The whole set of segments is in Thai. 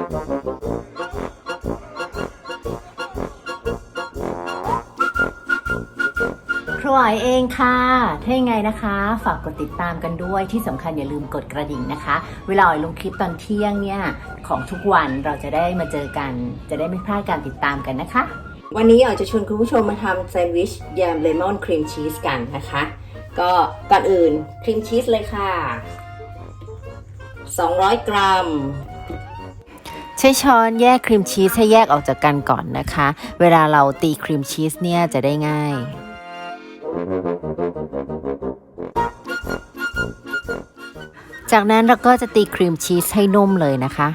ครัวอ๋อยเองค่ะ ถ้ายังไงนะคะ ฝากกดติดตามกันด้วยที่สำคัญอย่าลืมกดกระดิ่งนะคะ เวลาออยลงคลิปตอนเที่ยงเนี่ยของทุกวันเราจะได้มาเจอกัน จะได้ไม่พลาดการติดตามกันนะคะ วันนี้อ๋อยจะชวนคุณผู้ชมมาทำแซนด์วิชยมเลมอนครีมชีสกันนะคะ ก็ก่อนอื่นครีมชีสเลยค่ะ 200 กรัม ใช้ช้อนแยกครีมชีสให้แยกออกจากกันก่อนนะคะ เวลาเราตีครีมชีสเนี่ยจะได้ง่าย จากนั้นเราก็จะตีครีมชีสให้นุ่มเลยนะคะ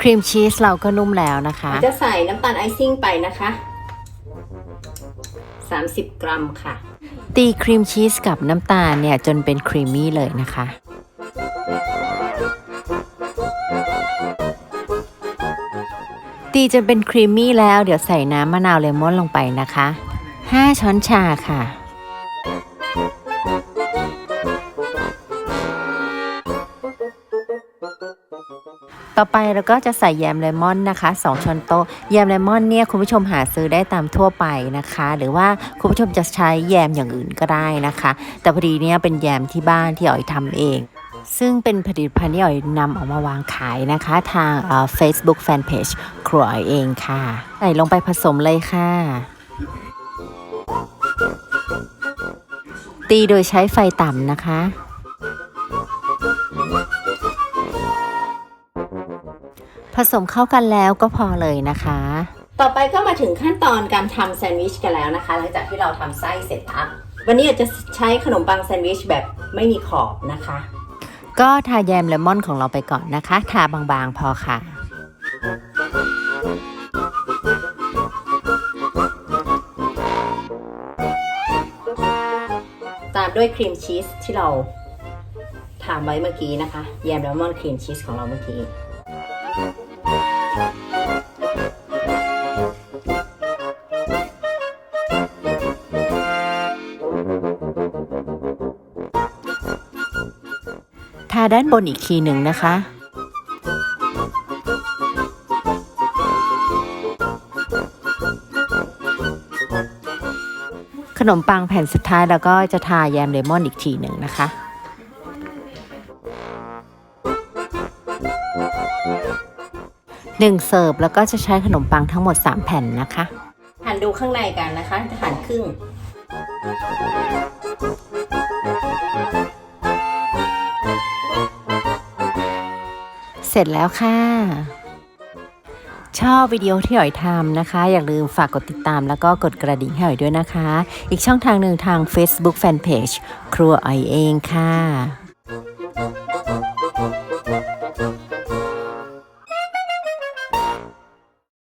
ครีมชีสเราก็นุ่มแล้วนะคะ จะใส่น้ำตาลไอซิ่งไปนะคะ 30 กรัมค่ะ ตีครีมชีสกับน้ำตาลเนี่ยจนเป็นครีมมี่เลยนะคะ ตีจนเป็นครีมมี่แล้วเดี๋ยวใส่น้ำมะนาวเลมอนลงไปนะคะ 5 ช้อนชาค่ะ ต่อไปเราก็จะใส่แยมเลมอนนะคะ 2ช้อนโต๊ะแยมเลมอนเนี่ยคุณผู้ชมหาซื้อได้ตามทั่วไปนะคะ หรือว่าคุณผู้ชมจะใช้แยมอย่างอื่นก็ได้นะคะ แต่พอดีเนี่ยเป็นแยมที่บ้านที่อ๋อยทำเองซึ่งเป็นผลิตภัณฑ์ที่อ๋อยนำออกมาวางขายนะคะ ทางเอ่อ Facebook Fanpage ครัวอ๋อยเองค่ะ ใส่ลงไปผสมเลยค่ะ ตีโดยใช้ไฟต่ำนะคะ ผสมเข้ากันแล้วก็พอเลยนะคะ ต่อไปก็มาถึงขั้นตอนการทำแซนด์วิชกันแล้วนะคะ หลังจากที่เราทำไส้เสร็จแล้ววันนี้อาจจะใช้ขนมปังแซนด์วิชแบบไม่มีขอบนะคะ ก็ทาแยมเลมอนของเราไปก่อนนะคะ ทาบางๆพอค่ะตามด้วยครีมชีสที่เราทำไว้เมื่อกี้นะคะ แยมเลมอนครีมชีสของเราเมื่อกี้ ทาด้านบนอีกทีหนึ่งนะคะ ขนมปังแผ่นสุดท้ายแล้วก็จะทาแยมเลมอนอีกทีหนึ่งนะคะ 1เสิร์ฟแล้วก็จะใช้ขนมปังทั้งหมด 3 แผ่นนะคะ หั่นดูข้างในกันนะคะ จะหั่นครึ่งเสร็จแล้วค่ะ ชอบวิดีโอที่หอยทำนะคะ อย่าลืมฝากกดติดตามแล้วก็กดกระดิ่งให้หอยด้วยนะคะ อีกช่องทางหนึ่งทาง Facebook Fanpage ครัวหอยเองค่ะ